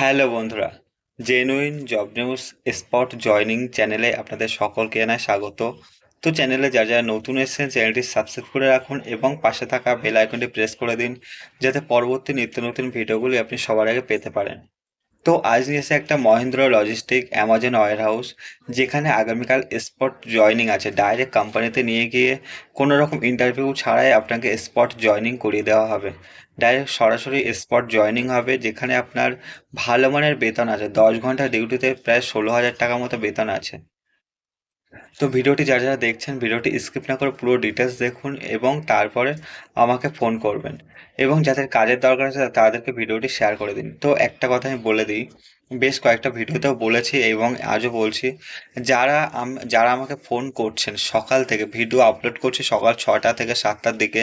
Hello বন্ধুরা genuine job news spot joining চ্যানেলে আপনাদের সকলকে জানায় স্বাগত। তো চ্যানেলে যা যারা নতুন এসেছেন চ্যানেলটি সাবস্ক্রাইব করে রাখুন এবং পাশে থাকা বেল আইকনটি প্রেস করে দিন, যাতে পরবর্তী নিত্য নতুন ভিডিওগুলি আপনি সবার আগে পেতে পারেন। তো আজ নিয়ে এসে একটা Mahendra logistic Amazon warehouse যেখানে আগামীকাল স্পট জয়নিং আছে। ডাইরেক্ট কোম্পানিতে নিয়ে গিয়ে কোনো রকম ইন্টারভিউ ছাড়াই আপনাকে স্পট জয়নিং করিয়ে দেওয়া হবে। ডাইরেক্ট সরাসরি স্পট জয়নিং হবে, যেখানে আপনার ভালো মানের বেতন আছে। দশ ঘণ্টা ডিউটিতে প্রায় ষোলো হাজার টাকা মতো বেতন আছে। তো ভিডিওটি যারা যারা দেখছেন, ভিডিওটি স্কিপ না করে পুরো ডিটেলস দেখুন এবং তারপরে আমাকে ফোন করবেন। এবং যাদের কাজের দরকার আছে, তাদেরকে ভিডিওটি শেয়ার করে দিন। তো একটা কথা আমি বলে দিই, বেশ কয়েকটা ভিডিওতেও বলেছি এবং আজও বলছি, যারা যারা আমাকে ফোন করছেন সকাল থেকে ভিডিও আপলোড করছি সকাল ছটা থেকে সাতটার দিকে,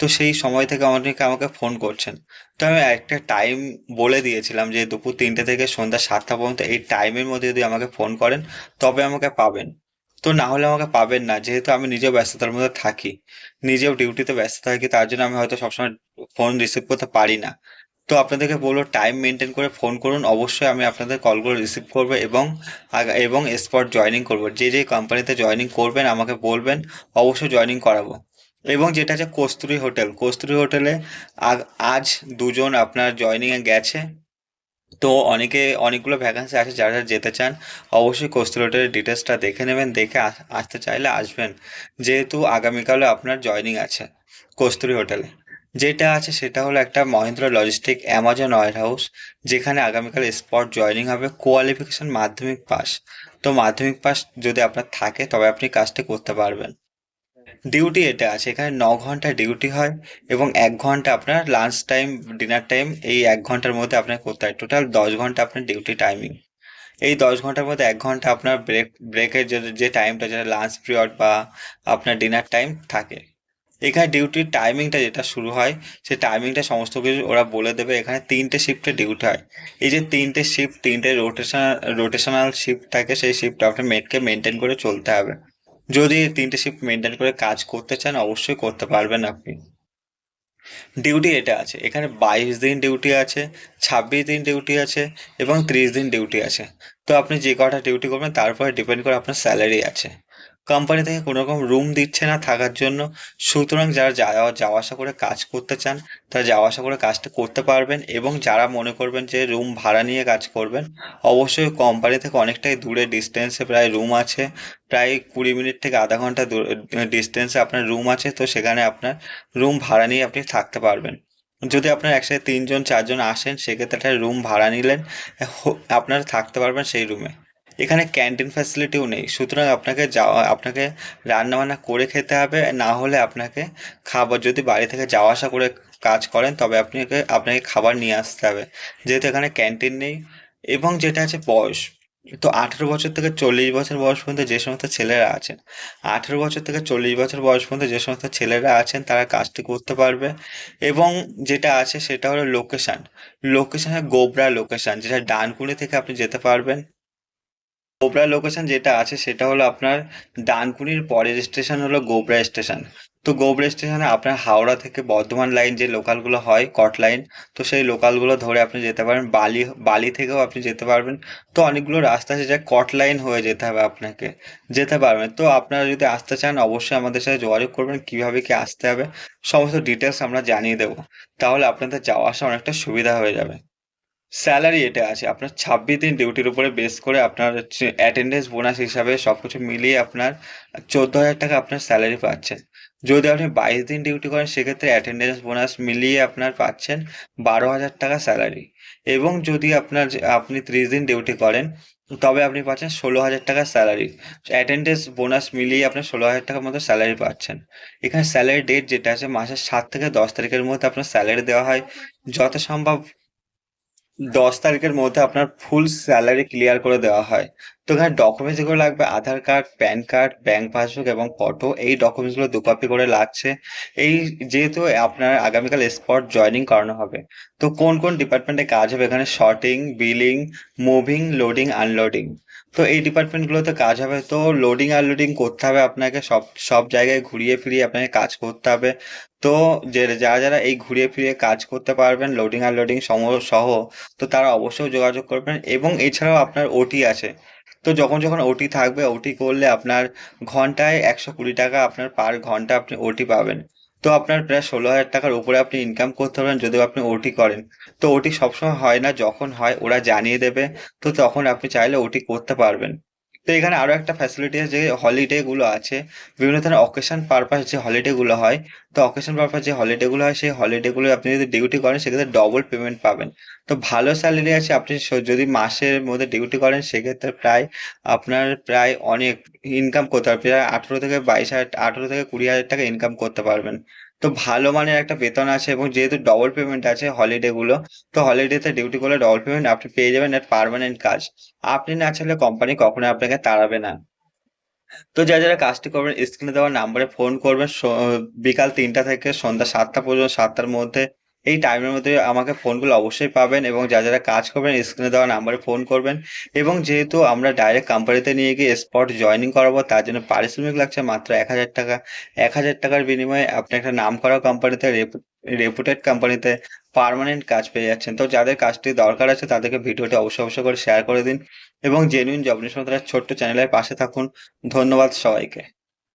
তো সেই সময় থেকে অনেকে আমাকে ফোন করছেন। তো আমি একটা টাইম বলে দিয়েছিলাম যে দুপুর তিনটে থেকে সন্ধ্যা সাতটা পর্যন্ত এই টাইমের মধ্যে যদি আমাকে ফোন করেন, তবে আমাকে পাবেন। তো না হলে আমাকে পাবেন না, যেহেতু আমি নিজেও ব্যস্ততার মধ্যে থাকি। নিজেও ডিউটিতে ব্যস্ত থাকি, তার জন্য আমি হয়তো সবসময় ফোন রিসিভ করতে পারি না। তো আপনাদেরকে বলব টাইম মেনটেন করে ফোন করুন। অবশ্যই আমি আপনাদের কলগুলো রিসিভ করব এবং এবং স্পট জয়নিং করব। যে যে কোম্পানিতে জয়নিং করবেন, আমাকে বলবেন, অবশ্যই জয়নিং করাবো। এবং যেটা আছে কস্তুরী হোটেল, কস্তুরী হোটেলে আজ দুজন আপনার জয়নিংয়ে গেছে। তো অনেকে, অনেকগুলো ভ্যাকান্সি আছে, যারা যারা যেতে চান, অবশ্যই কস্তুরী হোটেলের ডিটেলসটা দেখে নেবেন, দেখে আসতে চাইলে আসবেন। যেহেতু আগামীকালে আপনার জয়নিং আছে কস্তুরী হোটেলে যেটা আছে সেটা হলো একটা Mahendra logistic Amazon warehouse যেখানে আগামীকাল স্পট জয়নিং হবে কোয়ালিফিকেশন মাধ্যমিক পাস তো মাধ্যমিক পাস যদি আপনার থাকে, তবে আপনি কাজটি করতে পারবেন। ডিউটি এটা আছে। এখানে ন ঘণ্টা ডিউটি হয় এবং এক ঘণ্টা আপনার লাঞ্চ টাইম ডিনার টাইম এই এক ঘণ্টার মধ্যে আপনার করতে হয়। টোটাল দশ ঘণ্টা আপনার ডিউটি টাইমিং এই দশ ঘণ্টার মধ্যে এক ঘণ্টা আপনার ব্রেক ব্রেকের যে টাইমটা যেটা লাঞ্চ পিরিয়ড বা আপনার ডিনার টাইম থাকে। এখানে ডিউটির টাইমিংটা যেটা শুরু হয় সেই টাইমিংটা সমস্ত কিছু ওরা বলে দেবে। এখানে তিনটে শিফটে ডিউটি হয়। এই যে তিনটে শিফট তিনটে রোটেশন রোটেশনাল শিফট থাকে, সেই শিফট আপনার মেটকে মেনটেন করে চলতে হবে। যদি তিনটে শিফট মেনটেন করে কাজ করতে চান, অবশ্যই করতে পারবেন আপনি। ডিউটি এটা আছে। এখানে বাইশ দিন ডিউটি আছে, ছাব্বিশ দিন ডিউটি আছে এবং ত্রিশ দিন ডিউটি আছে। তো আপনি যে কটা ডিউটি করবেন তারপরে ডিপেন্ড করে আপনার স্যালারি আছে। কোম্পানি থেকে কোনো রকম রুম দিচ্ছে না থাকার জন্য। সুতরাং যারা যাওয়া যাওয়া আসা করে কাজ করতে চান, তারা যাওয়া আসা করে কাজটা করতে পারবেন এবং যারা মনে করবেন যে রুম ভাড়া নিয়ে কাজ করবেন, অবশ্যই কোম্পানি থেকে অনেকটাই দূরে ডিস্টেন্সে প্রায় রুম আছে। প্রায় কুড়ি মিনিট থেকে আধা ঘণ্টা দূরে ডিস্টেন্সে আপনার রুম আছে, তো সেখানে আপনার রুম ভাড়া নিয়ে আপনি থাকতে পারবেন। যদি আপনার একসাথে তিনজন, চারজন আসেন, সেক্ষেত্রে একটা রুম ভাড়া নিলেন আপনারা থাকতে পারবেন সেই রুমে এখানে ক্যান্টিন ফ্যাসিলিটিও নেই। সুতরাং আপনাকে যাওয়া, আপনাকে রান্নাবান্না করে খেতে হবে, না হলে আপনাকে খাবার, যদি বাড়ি থেকে যাওয়া আসা করে কাজ করেন, তবে আপনাকে আপনাকে খাবার নিয়ে আসতে হবে। যেহেতু এখানে ক্যান্টিন নেই এবং যেটা আছে বয়স, তো আঠেরো বছর থেকে চল্লিশ বছর বয়স পর্যন্ত যে সমস্ত ছেলেরা আছেন, আঠেরো বছর থেকে চল্লিশ বছর বয়স পর্যন্ত যে সমস্ত ছেলেরা আছেন, তারা কাজটি করতে পারবে। এবং যেটা আছে সেটা হলো লোকেশান লোকেশানে গোবরা লোকেশান যেটা ডানকুনি থেকে আপনি যেতে পারবেন। গোবরা লোকেশন যেটা আছে সেটা হলো আপনার ডানকুনির পরের স্টেশন হলো গোবরা স্টেশন তো গোবরা স্টেশনে আপনার হাওড়া থেকে বর্ধমান লাইন যে লোকালগুলো হয় কট লাইন তো সেই লোকালগুলো ধরে আপনি যেতে পারেন। বালি বালি থেকেও আপনি যেতে পারবেন। তো অনেকগুলো রাস্তা আছে যা কট লাইন হয়ে যেতে হবে আপনাকে, যেতে পারবেন। তো আপনারা যদি আসতে চান, অবশ্যই আমাদের সাথে যোগাযোগ করবেন, কীভাবে কি আসতে হবে, সমস্ত ডিটেলস আমরা জানিয়ে দেবো। তাহলে আপনাদের যাওয়া আসা অনেকটা সুবিধা হয়ে যাবে। স্যালারি এটা আছে। আপনার ছাব্বিশ দিন ডিউটির উপরে বেস করে আপনার হচ্ছে অ্যাটেন্ডেন্স বোনাস হিসাবে সব কিছু মিলিয়ে আপনার চোদ্দ হাজার টাকা আপনার স্যালারি পাচ্ছেন। যদি আপনি বাইশ দিন ডিউটি করেন, সেক্ষেত্রে অ্যাটেন্ডেন্স বোনাস মিলিয়ে আপনার পাচ্ছেন বারো হাজার টাকা স্যালারি। এবং যদি আপনার আপনি ত্রিশ দিন ডিউটি করেন, তবে আপনি পাচ্ছেন ষোলো হাজার টাকা স্যালারি। অ্যাটেন্ডেন্স বোনাস মিলিয়ে আপনি ষোলো হাজার টাকার মতো স্যালারি পাচ্ছেন। এখানে স্যালারি ডেট যেটা আছে, মাসের সাত থেকে দশ তারিখের মধ্যে আপনার স্যালারি দেওয়া হয়। যত সম্ভব দশ তারিখের মধ্যে আপনার ফুল স্যালারি ক্লিয়ার করে দেওয়া হয়। তো এখানে ডকুমেন্টস যেগুলো লাগবে Aadhaar card pan card bank passbook এবং ফটো এই ডকুমেন্টসগুলো দু কপি করে লাগছে। এই যেহেতু আপনার আগামীকাল স্পট জয়নিং করানো হবে, তো কোন কোন ডিপার্টমেন্টে কাজ হবে? এখানে sorting billing moving loading unloading তো এই ডিপার্টমেন্টগুলোতে কাজ হবে। তো লোডিং আনলোডিং করতে হবে আপনাকে। সব সব জায়গায় ঘুরিয়ে ফিরিয়ে আপনাকে কাজ করতে হবে। তো যে, যারা যারা এই ঘুরিয়ে ফিরিয়ে কাজ করতে পারবেন লোডিং আনলোডিং সহ, তো তারা অবশ্যই যোগাযোগ করবেন। এবং এছাড়াও আপনার ওটি আছে। তো যখন যখন ওটি থাকবে ওটি করলে আপনার ঘন্টায় একশো কুড়ি টাকা আপনার পার ঘণ্টা আপনি ওটি পাবেন। তো আপনার প্রায় ষোলো হাজার টাকার উপরে আপনি ইনকাম করতে পারবেন যদি আপনি ওটি করেন। তো ওটি সবসময় হয় না, যখন হয় ওরা জানিয়ে দেবে, তো তখন আপনি চাইলে ওটি করতে পারবেন। তো এখানে আরও একটা ফ্যাসিলিটি আছে যে হলিডে গুলো আছে। বিভিন্ন ধরনের অকেশন পারপাস যে হলিডে গুলো হয়, তো অকেশন পারপাস যে হলিডে গুলো হয়, সেই হলিডে গুলো আপনি যদি ডিউটি করেন, সেক্ষেত্রে ডবল পেমেন্ট পাবেন। তো ভালো স্যালারি আছে, আপনি যদি মাসের মধ্যে ডিউটি করেন, সেক্ষেত্রে প্রায় আপনার প্রায় অনেক ইনকাম করতে পারবেন। প্রায় আঠেরো থেকে বাইশ হাজার, আঠেরো থেকে কুড়ি হাজার টাকা ইনকাম করতে পারবেন। তো ভালো মানের একটা বেতন আছে এবং যেহেতু ডবল পেমেন্ট আছে হলিডে গুলো, তো হলিডেতে ডিউটি করলে ডবল পেমেন্ট আপনি পেয়ে যাবেন এক পারমানেন্ট কাজ। আপনি না চাইলে কোম্পানি কখনো আপনাকে তাড়াবে না। তো যারা যারা কাজটি করবেন স্ক্রিনে দেওয়া নাম্বারে ফোন করবেন। বিকাল তিনটা থেকে সন্ধ্যা সাতটা পর্যন্ত, সাতটার মধ্যে এই টাইমের মধ্যে আমাকে ফোনগুলো অবশ্যই পাবেন এবং যা যারা কাজ করবেন স্ক্রিনে দেওয়া নাম্বারে ফোন করবেন এবং যেহেতু আমরা ডাইরেক্ট কোম্পানিতে নিয়ে গিয়ে স্পট জয়েনিং করাবো, তার জন্য পারিশ্রমিক লাগছে মাত্র এক হাজার টাকা। এক হাজার টাকার বিনিময়ে আপনি একটা নাম করা কোম্পানিতে রেপুটেড কোম্পানিতে পার্মানেন্ট কাজ পেয়ে যাচ্ছেন। তো যাদের কাজটি দরকার আছে, তাদেরকে ভিডিওটি অবশ্যই অবশ্যই করে শেয়ার করে দিন এবং জেনুইন জব নিউজ ছোট্ট চ্যানেলের পাশে থাকুন। ধন্যবাদ সবাইকে।